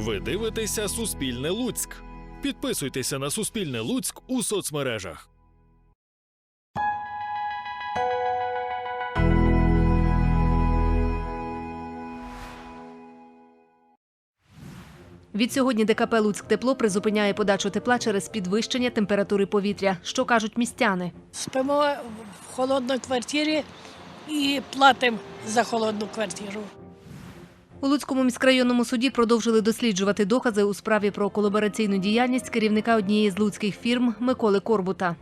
Ви дивитеся Суспільне Луцьк. Підписуйтеся на Суспільне Луцьк у соцмережах. Відсьогодні ДКП Луцьк тепло призупиняє подачу тепла через підвищення температури повітря. Що кажуть містяни? Спимо в холодній квартирі і платимо за холодну квартиру. У Луцькому міськрайонному суді продовжили досліджувати докази у справі про колабораційну діяльність керівника однієї з луцьких фірм Миколи Корбута.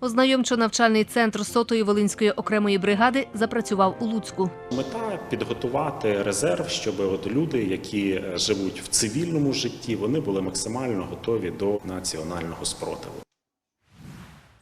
Ознайомчо-навчальний центр сотої Волинської окремої бригади запрацював у Луцьку. Мета підготувати резерв, щоб от люди, які е, живуть в цивільному житті, вони були максимально готові до національного спротиву.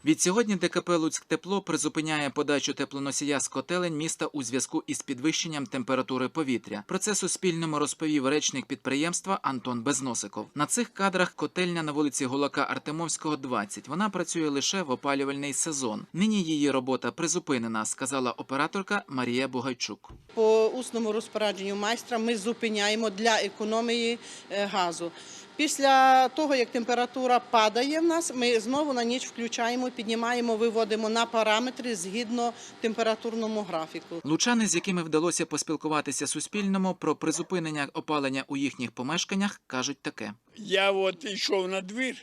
Відсьогодні ДКП Луцьк Тепло призупиняє подачу теплоносія з котелень міста у зв'язку із підвищенням температури повітря. Про це Суспільному розповів речник підприємства Антон Безносиков. На цих кадрах котельня на вулиці Гулака Артемовського, 20. Вона працює лише в опалювальний сезон. Нині її робота призупинена, сказала операторка Марія Бугайчук. По усному розпорядженню майстра ми зупиняємо для економії е, газу. Після того, як температура падає в нас, ми знову на ніч включаємо, піднімаємо, виводимо на параметри згідно температурному графіку. Лучани, з якими вдалося поспілкуватися Суспільному про призупинення опалення у їхніх помешканнях, кажуть таке. Я от йшов на двір,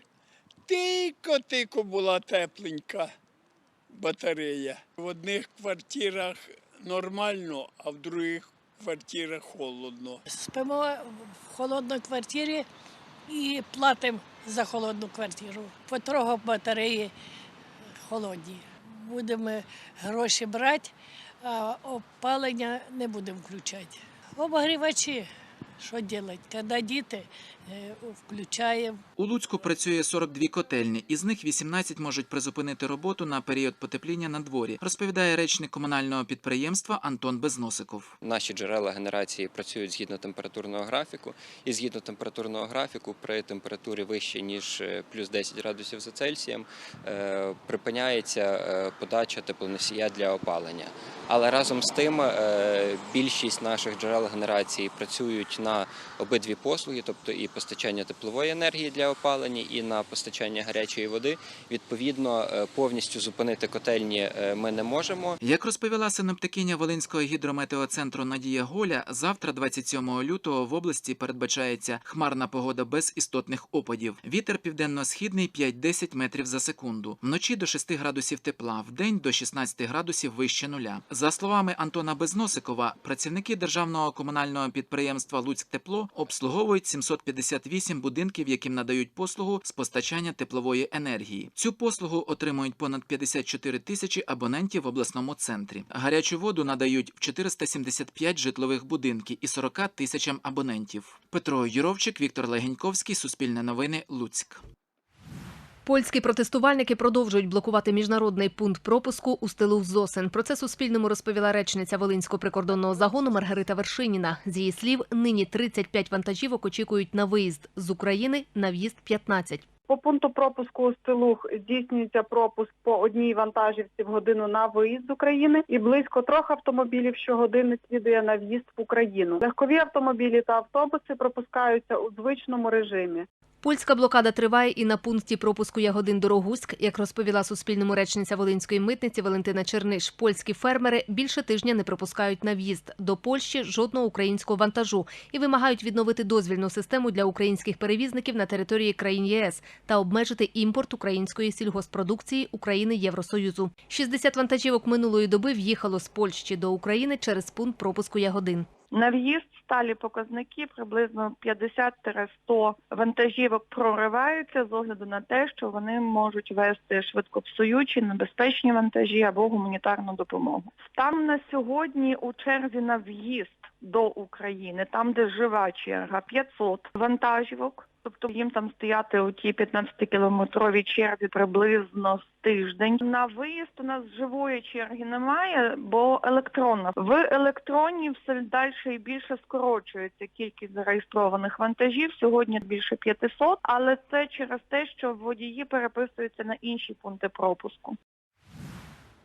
тико-тико була тепленька батарея. В одних квартирах нормально, а в других квартирах холодно. Спимо в холодній квартирі і платимо за холодну квартиру. Потрога батареї холодні. Будемо гроші брати, а опалення не будемо включати. Обогрівачі, що робити? Коли діти, е, включаємо. У Луцьку працює 42 котельні, із них 18 можуть призупинити роботу на період потепління на дворі, розповідає речник комунального підприємства Антон Безносиков. Наші джерела генерації працюють згідно температурного графіку, і згідно температурного графіку, при температурі вище ніж е, плюс 10 градусів за Цельсієм, е, припиняється подача теплоносія для опалення. Але разом з тим більшість наших джерел генерації працюють на обидві послуги, тобто і постачання теплової енергії для опалення, і на постачання гарячої води. Відповідно, е, повністю зупинити котельні е, ми не можемо. Як розповіла синоптикиня Волинського гідрометеоцентру Надія Голя, завтра, 27 лютого, в області передбачається хмарна погода без істотних опадів. Вітер південно-східний 5-10 метрів за секунду. Вночі до 6 градусів тепла, вдень до 16 градусів вище нуля. За словами Антона Безносикова, працівники державного комунального підприємства Луцьк Тепло обслуговують 758 будинків, яким надають послугу з постачання теплової енергії. Цю послугу отримують понад 54 тисячі абонентів в обласному центрі. Гарячу воду надають в 475 житлових будинків і 40 тисячам абонентів. Петро Юровчик, Віктор Легеньковський, Суспільне новини, Луцьк. Польські протестувальники продовжують блокувати міжнародний пункт пропуску у стилу Зосен. Про це Суспільному розповіла речниця Волинського прикордонного загону Маргарита Вершиніна. З її слів, нині 35 вантажівок очікують на виїзд з України, на в'їзд 15. По пункту пропуску у Стилух здійснюється пропуск по одній вантажівці в годину на виїзд з України і близько трьох автомобілів щогодини слідує на в'їзд в Україну. Легкові автомобілі та автобуси пропускаються у звичному режимі. Польська блокада триває і на пункті пропуску Ягодин Дорогуськ. Як розповіла Суспільному речниця Волинської митниці Валентина Черниш, польські фермери більше тижня не пропускають на в'їзд до Польщі жодного українського вантажу і вимагають відновити дозвільну систему для українських перевізників на території країн ЄС та обмежити імпорт української сільгоспродукції України Євросоюзу. 60 вантажівок минулої доби в'їхало з Польщі до України через пункт пропуску Ягодин. На в'їзд сталі показники приблизно 50-100 вантажівок прориваються з огляду на те, що вони можуть вести швидкопсуючі, небезпечні вантажі або гуманітарну допомогу. Там на сьогодні у черзі на в'їзд до України, там де жива черга, 500 вантажівок. Тобто їм там стояти у тій 15-кілометровій черзі приблизно з тиждень. На виїзд у нас живої черги немає, бо електронна. В електронній все далі і більше скорочується кількість зареєстрованих вантажів. Сьогодні більше 500, але це через те, що водії переписуються на інші пункти пропуску.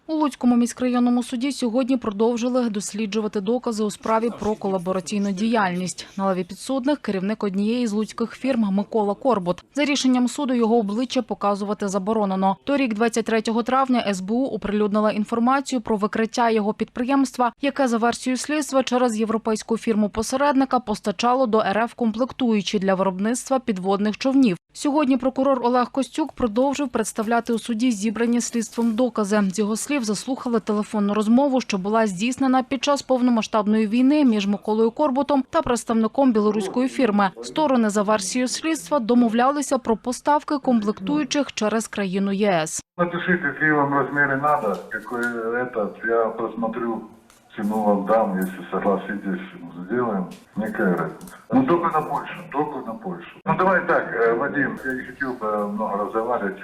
У Луцькому міськрайонному суді сьогодні продовжили досліджувати докази у справі про колабораційну діяльність. На лаві підсудних керівник однієї з луцьких фірм Микола Корбут. За рішенням суду його обличчя показувати заборонено. Торік, 23 травня, СБУ оприлюднила інформацію про викриття його підприємства, яке за версією слідства через європейську фірму посередника постачало до РФ комплектуючі для виробництва підводних човнів. Сьогодні прокурор Олег Костюк продовжив представляти у суді зібрані слідством докази. З його слів заслухали телефонну розмову, що була здійснена під час повномасштабної війни між Миколою Корбутом та представником білоруської фірми. Сторони за версією слідства домовлялися про поставки комплектуючих через країну ЄС. Напишите, какие вам размеры надо, какой этот, я просмотрю, цену вам дам, если согласитесь, сделаем. Никакая разница. Ну только на Польшу, только на Польшу. Ну давай так, э, Вадим, я не хотел бы много разговаривать,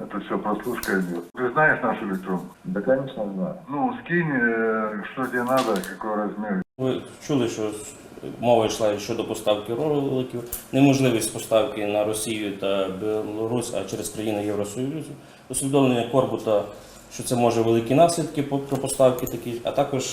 это все прослушка идет. Ты знаешь нашу электронку? Да, конечно, знаю. Ну, скинь, э, что тебе надо, какой размер. Ви чули, що мова йшла щодо поставки роликів, неможливість поставки на Росію та Білорусь, а через країни Євросоюзу, усвідомлення Корбута, що це може великі наслідки по- про поставки такі, а також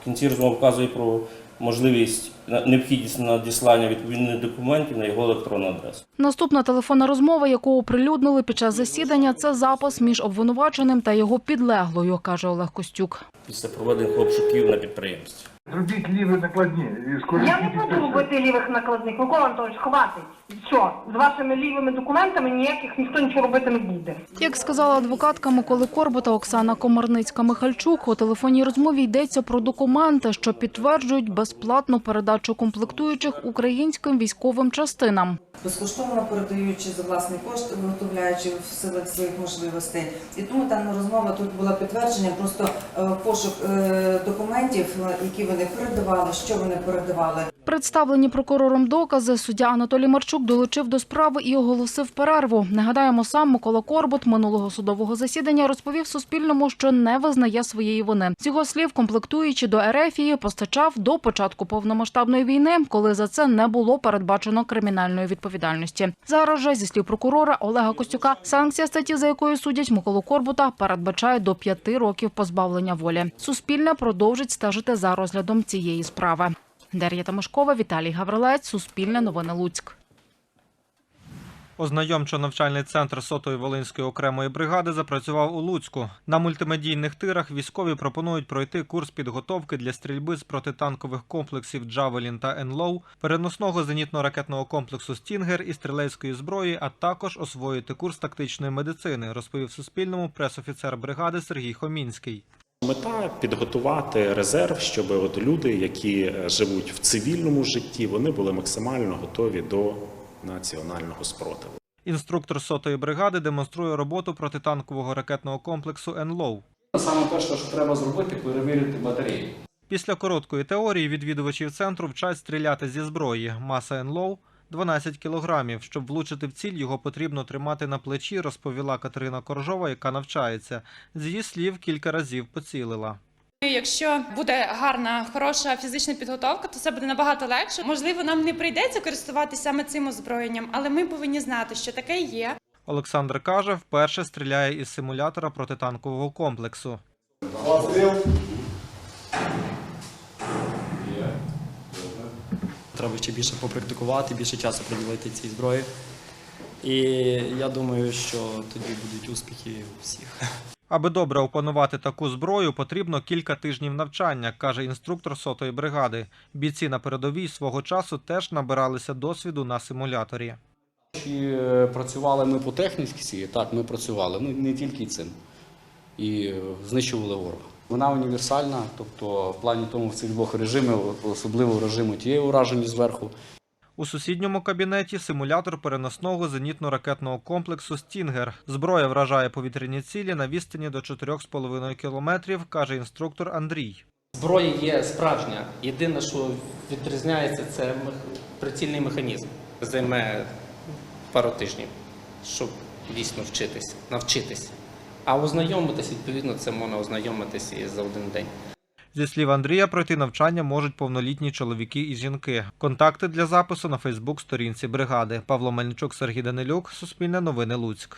в кінці розмови вказує про можливість на- необхідність надіслання відповідних документів на його електронну адресу. Наступна телефонна розмова, яку оприлюднили під час засідання, це запис між обвинуваченим та його підлеглою, каже Олег Костюк. Після проведених обшуків на підприємстві. Зробіть ліві накладні і. Я не буду робити лівих накладних. Микола Анатолійович, хватить. Що, з вашими лівими документами ніяких ніхто нічого робити не буде. Як сказала адвокатка Миколи Корбута Оксана Комарницька-Михальчук, у телефонній розмові йдеться про документи, що підтверджують безплатну передачу комплектуючих українським військовим частинам. безкоштовно передаючи за власний кошт, виготовляючи в силах своїх можливостей. І тому дана розмова тут була підтвердженням просто е, пошук е, документів, е, які вони передавали, що вони передавали. Представлені прокурором докази суддя Анатолій Марчук долучив до справи і оголосив перерву. Нагадаємо, сам Микола Корбут минулого судового засідання розповів Суспільному, що не визнає своєї вини. З його слів, комплектуючи до Ерефії, постачав до початку повномасштабної війни, коли за це не було передбачено кримінальної відповідальності. Зараз же, зі слів прокурора Олега Костюка, санкція статті, за якою судять Миколу Корбута, передбачає до п'яти років позбавлення волі. Суспільне продовжить стежити за розглядом цієї справи. Дар'я Тимошкова, Віталій Гаврилець, Суспільне новини Луцьк. Ознайомчо-навчальний центр сотої Волинської окремої бригади запрацював у Луцьку. На мультимедійних тирах військові пропонують пройти курс підготовки для стрільби з протитанкових комплексів «Джавелін» та «Енлоу», переносного зенітно-ракетного комплексу «Стінгер» і стрілецької зброї, а також освоїти курс тактичної медицини, розповів Суспільному пресофіцер бригади Сергій Хомінський. Мета підготувати резерв, щоб от люди, які е, живуть в цивільному житті, вони були максимально готові до національного спротиву. Інструктор сотої бригади демонструє роботу протитанкового ракетного комплексу «Енлоу». Саме перше, що треба зробити, перевірити батареї. Після короткої теорії відвідувачів центру вчать стріляти зі зброї. Маса «Енлоу» – 12 кілограмів. Щоб влучити в ціль, його потрібно тримати на плечі, розповіла Катерина Коржова, яка навчається. З її слів, кілька разів поцілила. Якщо буде гарна, хороша фізична підготовка, то це буде набагато легше. Можливо, нам не прийдеться користуватися саме цим озброєнням, але ми повинні знати, що таке є. Олександр каже, вперше стріляє із симулятора протитанкового комплексу. Треба ще більше попрактикувати, більше часу приділити цій зброї. І я думаю, що тоді будуть успіхи у всіх. Аби добре опанувати таку зброю, потрібно кілька тижнів навчання, каже інструктор сотої бригади. Бійці на передовій свого часу теж набиралися досвіду на симуляторі. Чи е, працювали ми по техніці? Так, ми працювали. Ну не тільки цим. І е, знищували ворога. Вона універсальна, тобто в плані тому в цих двох режимів, особливо режиму тієї ураження зверху, У сусідньому кабінеті симулятор переносного зенітно-ракетного комплексу «Стінгер». Зброя вражає повітряні цілі на відстані до 4,5 кілометрів, каже інструктор Андрій. Зброя є справжня. Єдине, що відрізняється, це прицільний механізм. Займе пару тижнів, щоб дійсно вчитись, навчитись. А ознайомитись, відповідно, це можна ознайомитись і за один день. Зі слів Андрія, пройти навчання можуть повнолітні чоловіки і жінки. Контакти для запису на Фейсбук-сторінці бригади. Павло Мельничук, Сергій Данилюк, Суспільне новини Луцьк.